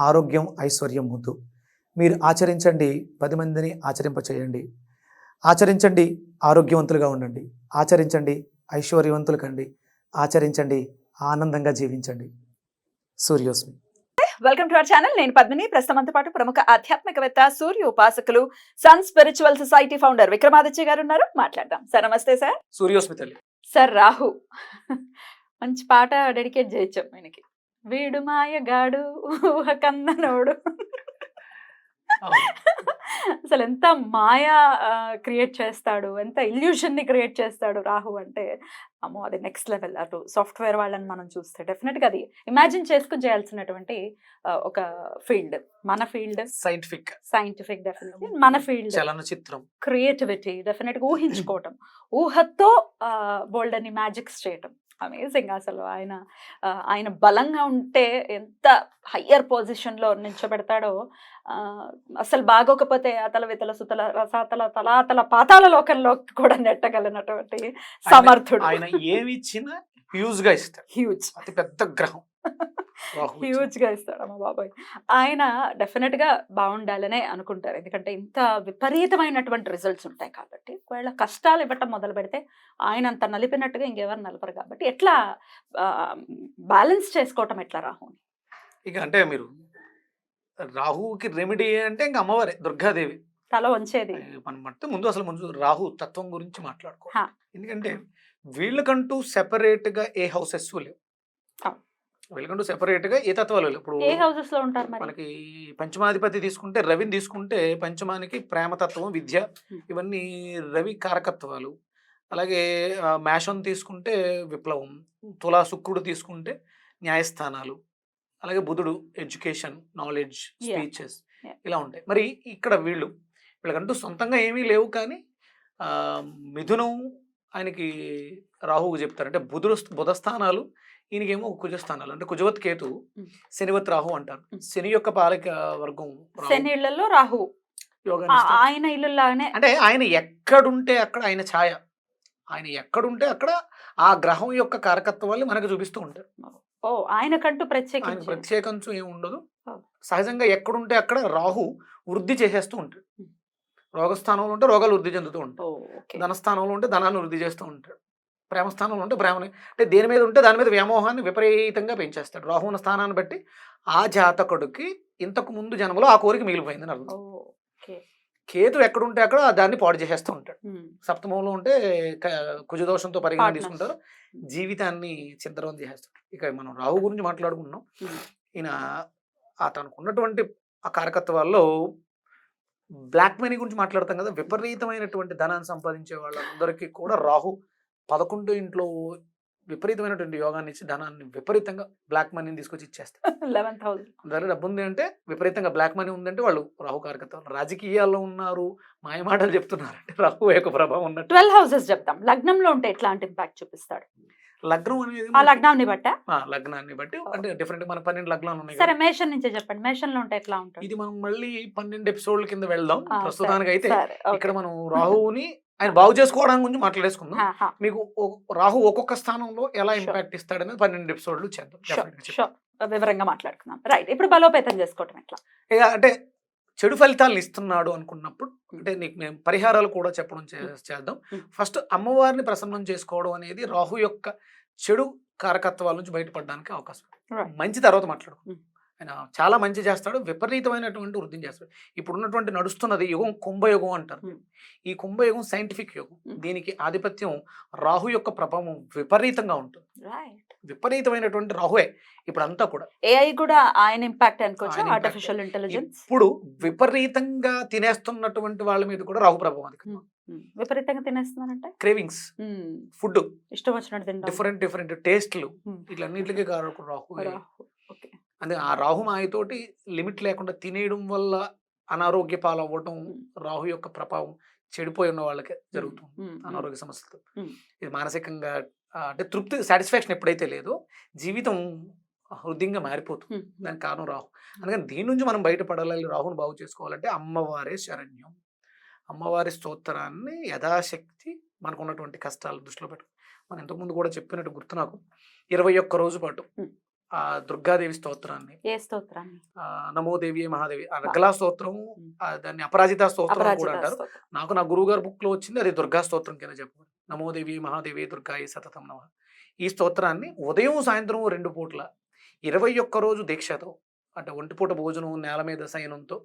ఆరోగ్యం ఐశ్వర్యం వద్దు. మీరు ఆచరించండి పది మందిని ఆచరింపచేయండి. ఆచరించండి ఆరోగ్యవంతులుగా ఉండండి. ఆచరించండి ఐశ్వర్యవంతులు కండి ఆచరించండి ఆనందంగా జీవించండి. సూర్యోస్మి. వెల్కమ్ టు అవర్ ఛానల్ నేను పద్మిని. ప్రస్తుతంతో పాటు ప్రముఖ ఆధ్యాత్మికవేత్త సూర్య ఉపాసకులు sun spiritual society founder Vikramaditya garu ఉన్నారు. మాట్లాడదాం. సార్ నమస్తే సార్. సూర్యోస్మి తల్లి. సార్ రాహు. మంచి పాట డెడికేట్ చేయొచ్చు ఆయనకి వీడు మాయగాడు ఊహ కందనోడు. అసలు ఎంత మాయా క్రియేట్ చేస్తాడు ఎంత ఇల్యూషన్ని క్రియేట్ చేస్తాడు రాహు అంటే అమ్మో అది నెక్స్ట్ లెవెల్ అటు సాఫ్ట్వేర్ వాళ్ళని మనం చూస్తే డెఫినెట్గా అది ఇమాజిన్ చేసుకుని చేయాల్సినటువంటి ఒక ఫీల్డ్ మన ఫీల్డ్ సైంటిఫిక్ సైంటిఫిక్ డెఫినెట్లీ మన ఫీల్డ్ చలనచిత్రం. క్రియేటివిటీ డెఫినెట్గా ఊహించుకోవటం. ఊహతో బోల్డ్ అని మ్యాజిక్స్ చేయటం. అమేజింగ్ అసలు ఆయన. ఆయన బలంగా ఉంటే ఎంత హయ్యర్ పొజిషన్లో నిల్చోబెడతాడో అసలు బాగోకపోతే అతల వితల సుతల రసాతల తలాతల పాతాల లోకంలో కూడా నెట్టగలిగినటువంటి సమర్థుడు. ఆయన ఏమి ఇచ్చినా హ్యూజ్గా ఇస్తాడు. హ్యూజ్ అతి పెద్ద గ్రహం. రాహు ఇచ్చింది. హ్యూజ్గా ఇస్తాడు అమ్మ బాబాయ్. ఆయన డెఫినెట్గా బాగుండాలనే అనుకుంటారు. ఎందుకంటే ఇంత విపరీతమైనటువంటి రిజల్ట్స్ ఉంటాయి కాబట్టి ఒకవేళ కష్టాలు ఇవ్వటం మొదలు పెడితే ఆయన అంత నలిపినట్టుగా ఇంకెవరు నలపరు కాబట్టి ఎట్లా బ్యాలెన్స్ చేసుకోవటం ఎట్లా రాహుని? ఇక అంటే మీరు రాహుకి రెమెడీ అంటే ఇంకా అమ్మవారే దుర్గాదేవి. తల వంచేది. మనం అంటే ముందు అసలు ముందు రాహు తత్వం గురించి మాట్లాడుకో. ఎందుకంటే వీళ్ళకంటూ సెపరేట్గా ఏ హౌసెస్ లేవు. వీళ్ళకంటూ సెపరేట్గా ఏ తత్వాలు ఇప్పుడు ఏ హౌసెస్లో ఉంటారు మరి మనకి పంచమాధిపతి తీసుకుంటే రవిని తీసుకుంటే పంచమానికి ప్రేమతత్వం విద్య. ఇవన్నీ రవి కారకత్వాలు అలాగే మేషం తీసుకుంటే విప్లవం తులా శుక్రుడు తీసుకుంటే న్యాయస్థానాలు అలాగే బుధుడు ఎడ్యుకేషన్ నాలెడ్జ్. స్పీచెస్. ఇలా ఉంటాయి మరి ఇక్కడ వీళ్ళు వీళ్ళకంటూ సొంతంగా ఏమీ లేవు కానీ మిథునం ఆయనకి రాహువు చెప్తారు అంటే బుధుడు బుధ స్థానాలు ఈయనకేమో కుజ స్థానాలు అంటే కుజవత్ కేతు. శనివత్ రాహు అంటారు. శని యొక్క పాలక వర్గం. శని ఇళ్ళలో రాహు. ఆయన ఇల్లులాగానే అంటే ఆయన ఎక్కడుంటే అక్కడ ఆయన ఛాయ ఆయన ఎక్కడుంటే అక్కడ ఆ గ్రహం యొక్క కారకత్వాన్ని మనకు చూపిస్తూ ఉంటారు ఓ ఆయనకంటూ ఆయన ప్రత్యేకించి ఏమి ఉండదు. సహజంగా ఎక్కడుంటే అక్కడ రాహు వృద్ధి చేసేస్తూ ఉంటాడు. రోగస్థానంలో ఉంటే రోగాలు వృద్ధి చెందుతూ ఉంటాయి. ధనస్థానంలో ఉంటే ధనాన్ని వృద్ధి చేస్తూ ఉంటాడు ప్రేమస్థానంలో ఉంటే ప్రేమని అంటే దేని మీద ఉంటే దాని మీద వ్యామోహాన్ని విపరీతంగా పెంచేస్తాడు రాహు ఉన్న స్థానాన్ని బట్టి ఆ జాతకుడికి ఇంతకు ముందు జన్మలో ఆ కోరిక మిగిలిపోయిందని అర్థం. కేతు ఎక్కడుంటే అక్కడ దాన్ని పాడు చేసేస్తూ ఉంటాడు. సప్తమంలో ఉంటే కుజదోషంతో పరిగణన. తీసుకుంటారు జీవితాన్ని చింతరం చేసేస్తారు ఇక మనం రాహు గురించి మాట్లాడుకుంటున్నాం. ఈయన అతనికి ఉన్నటువంటి ఆ కారకత్వాల్లో బ్లాక్ మనీ గురించి మాట్లాడతాం కదా విపరీతమైనటువంటి ధనాన్ని సంపాదించే వాళ్ళందరికీ కూడా రాహు పదకొండు ఇంట్లో విపరీతమైనటువంటి యోగాన్ని ఇచ్చి ధనాన్ని విపరీతంగా బ్లాక్ మనీని తీసుకొచ్చి ఇచ్చేస్తారు. 11,000. దగ్గర డబ్బు ఉంది అంటే విపరీతంగా బ్లాక్ మనీ ఉందంటే వాళ్ళు రాహు కారకత్వం రాజకీయాల్లో ఉన్నారు మాయమాటలు చెప్తున్నారు అంటే రాహు యొక్క ప్రభావం ఉన్నట్టు. ట్వెల్వ్ హౌసెస్ చెప్తాం. లగ్నంలో ఉంటే ఎట్లాంటి ఇంపాక్ట్ చూపిస్తాడు? లగ్నం అనేది లగ్నాన్ని బట్టా? ఆ, లగ్నాన్ని బట్టి అంటే డిఫరెంట్ మన పన్నెండు లగ్నాలు ఉన్నాయి సరే. మేషన్ నుంచే చెప్పండి. మేషన్లో ఉంటే ఎట్లా ఉంటుంది? ఇది మనం మళ్ళీ పన్నెండు ఎపిసోడ్ల కింద వెళ్దాం. ప్రస్తుతానికి అయితే. ఇక్కడ మనం రాహువుని ఆయన బాగు చేసుకోవడం గురించి మాట్లాడేసుకుందాం. మీకు రాహు ఒక్కొక్క స్థానంలో ఎలా. ఇంపాక్ట్ ఇస్తాడనేది పన్నెండు ఎపిసోడ్లు చేద్దాం. వివరంగా మాట్లాడుకుందాం రైట్ ఇప్పుడు బలోపేతం చేసుకోవటం ఎట్లా అంటే చెడు ఫలితాలను ఇస్తున్నాడు అనుకున్నప్పుడు అంటే నీకు మేము పరిహారాలు కూడా చెప్పడం చే- చేద్దాం Hmm. ఫస్ట్ అమ్మవారిని ప్రసన్నం చేసుకోవడం అనేది రాహు యొక్క చెడు కారకత్వాల నుంచి బయటపడడానికి అవకాశం. మంచి తర్వాత మాట్లాడుకుందాం Hmm. ఆయన చాలా మంచి చేస్తాడు. విపరీతమైనటువంటి వృద్ధిని చేస్తాడు. ఇప్పుడు ఉన్నటువంటి నడుస్తున్నది యుగం కుంభయుగం అంటారు. ఈ కుంభయుగం సైంటిఫిక్ యుగం. దీనికి ఆధిపత్యం రాహు యొక్క ప్రభావం విపరీతంగా ఉంటుంది. విపరీతమైనటువంటి రాహువే ఇప్పుడు అంతా కూడా ఏఐ కూడా ఆయన ఇంపాక్ట్ అనుకోవచ్చు. ఆర్టిఫిషియల్ ఇంటెలిజెన్స్ ఇప్పుడు విపరీతంగా తినేస్తున్నటువంటి వాళ్ళ మీద కూడా రాహు ప్రభావం అధికం. విపరీతంగా తినేస్తున్నారంటే? క్రేవింగ్స్. ఫుడ్ ఇష్టం వచ్చినట్టు డిఫరెంట్ డిఫరెంట్ టేస్ట్లు. ఇట్లన్నింటికి రాహు. అంటే ఆ రాహు మాయతోటి లిమిట్ లేకుండా తినేయడం వల్ల అనారోగ్య పాలవ్వటం రాహు యొక్క ప్రభావం చెడిపోయి ఉన్న వాళ్ళకి జరుగుతుంది అనారోగ్య సమస్యలతో. ఇది మానసికంగా అంటే తృప్తి సాటిస్ఫాక్షన్ ఎప్పుడైతే లేదో జీవితం హృదయంగా మారిపోతుంది. దానికి కారణం రాహు. అందుకని దీని నుంచి మనం బయటపడాలి రాహుని బాగు చేసుకోవాలంటే అమ్మవారే శరణ్యం. అమ్మవారి స్తోత్రాన్ని యథాశక్తి మనకు ఉన్నటువంటి కష్టాలు దృష్టిలో పెట్టు మనం ఇంతకుముందు కూడా చెప్పినట్టు గుర్తు నాకు. ఇరవై ఒక్క రోజు పాటు. ఆ దుర్గాదేవి స్తోత్రాన్ని. ఏ స్తోత్రాన్ని? నమోదేవి మహాదేవి ఆ రగలా స్తోత్రం దాన్ని అపరాజిత స్తోత్రం కూడా అంటారు. నాకు నా గురువు గారి బుక్లో వచ్చింది అది దుర్గా స్తోత్రం కింద చెప్పు నమోదేవి మహాదేవి దుర్గాయి సతతం నమ. ఈ స్తోత్రాన్ని ఉదయం సాయంత్రం రెండు పూట్ల ఇరవై ఒక్క రోజు దీక్షతో అంటే ఒంటిపూట భోజనం నేల మీద శయనంతో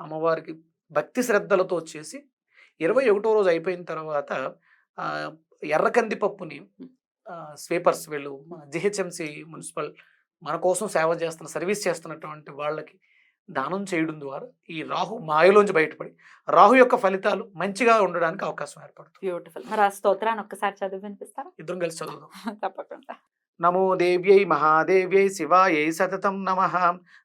అమ్మవారికి భక్తి శ్రద్ధలతో చేసి ఇరవై ఒకటో రోజు అయిపోయిన తర్వాత ఆ, ఎర్రకంది పప్పుని స్వీపర్స్ వీళ్ళు జిహెచ్ఎంసి మున్సిపల్ మన కోసం సేవ చేస్తున్న సర్వీస్ చేస్తున్నటువంటి వాళ్ళకి దానం చేయడం ద్వారా ఈ రాహు మాయలోంచి బయటపడి రాహు యొక్క ఫలితాలు మంచిగా ఉండడానికి అవకాశం ఏర్పడుతుంది. బ్యూటిఫుల్ మరి ఆ స్తోత్రాన్ని ఒక్కసారి చదివి వినిపిస్తారా? ఇద్దరం కలిసి చదువుదాం. తప్పకుండా. నమో దేవ్యై మహాదేవ్యై శివాయై సతతం నమ.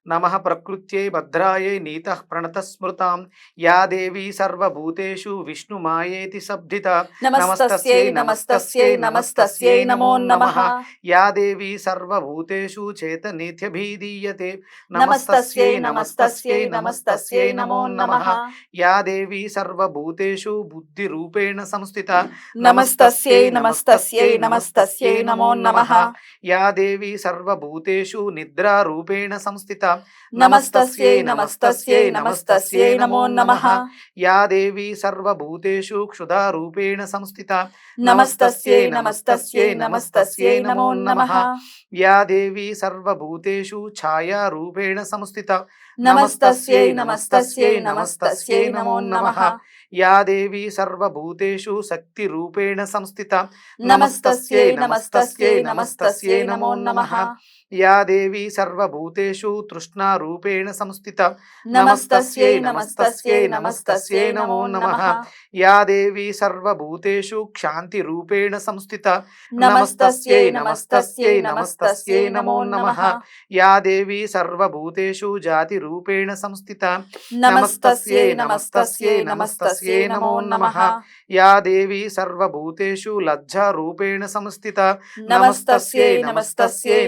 నమ ప్రకృత్యై భద్రాయై నీత ప్రణత స్మృతాం యా దేవీ సర్వభూతేషు విష్ణుమాయేతి శబ్దిత నమస్తస్యై నమస్తస్యై నమస్తస్యై నమో నమః. యా దేవీ సర్వభూతేషు చేతనేత్యభిధీయతే. నమస్తస్యై నమస్తస్యై నమస్తస్యై నమో నమః. యా దేవీ సర్వభూతేషు బుద్ధిరూపేణ సంస్థిత. నమస్తస్యై నమస్తస్యై నమస్తస్యై నమో. నమః. యా దేవీ సర్వభూతేషు నిద్రారూపేణ సంస్థిత. నమస్తస్యై నమస్తస్యై నమస్తస్యై నమో నమః యా దేవీ సర్వభూతేషు క్షుధారూపేణ సంస్థిత నమస్తస్యై నమస్తస్యై నమస్తస్యై నమో నమః యా దేవీ సర్వభూతేషు ఛాయారూపేణ సంస్థిత నమస్తస్యై నమస్తస్యై నమస్తస్యై నమో నమః యా దేవీ సర్వభూతేషు శక్తిరూపేణ సంస్థిత నమస్తస్యై నమస్తస్యై నమస్తస్యై నమో నమః యా దేవీ సర్వభూతేషు తృష్ణారూపేణ సంస్థిత నమస్తస్యై నమస్తస్యై నమస్తస్యై నమో నమః యా దేవీ సర్వభూతేషు క్షాంతిరూపేణ సంస్థిత నమస్తస్యై నమస్తస్యై నమస్తస్యై నమో నమః యా దేవీ సర్వభూతేషు జాతిరూపేణ సంస్థిత నమస్తస్యై నమస్తస్యై నమస్తస్యై నమో నమః యా దేవీ సర్వభూతేషు లజ్జారూపేణ సంస్థిత నమస్తస్యై నమస్తస్యై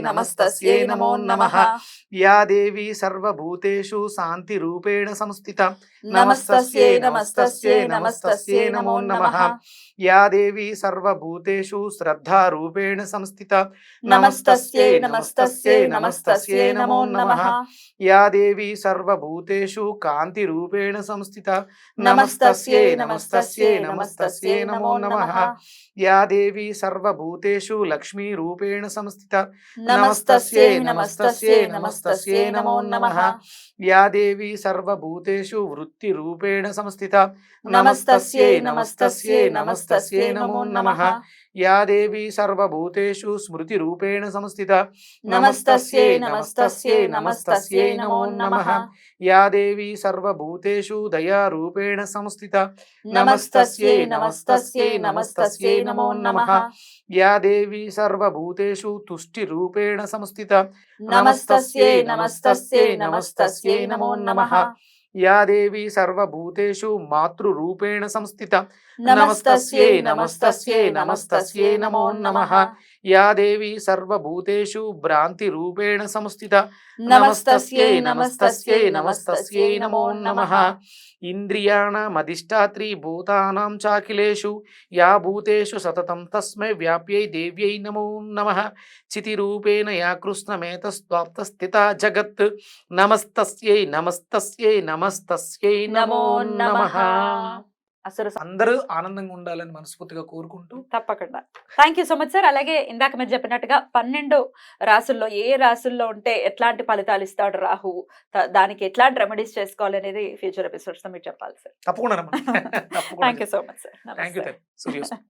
తస్యై నమో నమ. యా దేవీ సర్వభూతేషు శాంతిరూపేణ సంస్థిత. నమస్తస్యై నమస్తస్యై నమస్తస్యై నమో నమ. యా దేవీ సర్వభూతేషు శ్రద్ధారూపేణ సంస్థిత నమస్తస్యై నమస్తస్యై నమస్తస్యై నమో నమః యా దేవీ సర్వభూతేషు కాంతిరూపేణ సంస్థిత నమస్తస్యై నమస్తస్యై నమస్తస్యై నమో నమః యా దేవీ సర్వభూతేషు లక్ష్మీరూపేణ సంస్థిత నమస్తస్యై నమస్తస్యై నమస్తస్యై నమో నమః యా దేవీ సర్వభూతేషు వృత్తిరూపేణ సంస్థిత నమస్తస్యై నమస్తస్యై నమస్తస్యై నమో నమః యా దేవీ సర్వభూతేషు స్మృతిరూపేణ సంస్థిత. నమస్తస్యై నమస్తస్యై నమస్తస్యై నమో నమః యా దేవీ సర్వభూతేషు దయారూపేణ సంస్థిత. నమస్తస్యై నమస్తస్యై నమస్తస్యై నమో. నమః. యా దేవీ సర్వభూతేషు తుష్టిరూపేణ సంస్థిత. నమస్తస్యై నమస్తస్యై నమస్తస్యై నమో నమః. యా దేవీ సర్వభూతేషు మాతృరూపేణ సంస్థిత. నమస్తస్యై నమస్తస్యై నమస్తస్యై నమో. నమః. యా దేవీ సర్వభూతేషు భ్రాంతిరూపేణ సంస్థిత. నమస్తస్యై నమస్తస్యై నమస్తస్యై నమో నమః ఇంద్రియాణమధిష్టాత్రి భూతానాం చాఖిలేషు యా భూతేషు సతతం తస్మై వ్యాప్యై దేవ్యై నమో నమః. చితిరూపేణ యా కృష్ణమేతస్వాప్త స్థిత జగత్. నమస్తస్యై నమస్తస్యై నమస్తస్యై నమో. నమః. అసలు అందరూ ఆనందంగా ఉండాలని మనస్ఫూర్తిగా కోరుకుంటూ తప్పకుండా. Thank you so much sir అలాగే ఇందాక మీరు చెప్పినట్టుగా పన్నెండు రాసుల్లో ఏ రాసుల్లో ఉంటే ఎట్లాంటి ఫలితాలు ఇస్తాడు రాహు? దానికి ఎట్లాంటి రెమెడీస్ చేసుకోవాలి అనేది ఫ్యూచర్ ఎపిసోడ్స్లో మీరు చెప్పాలి సార్ తప్పకుండా thank you so much sir thank you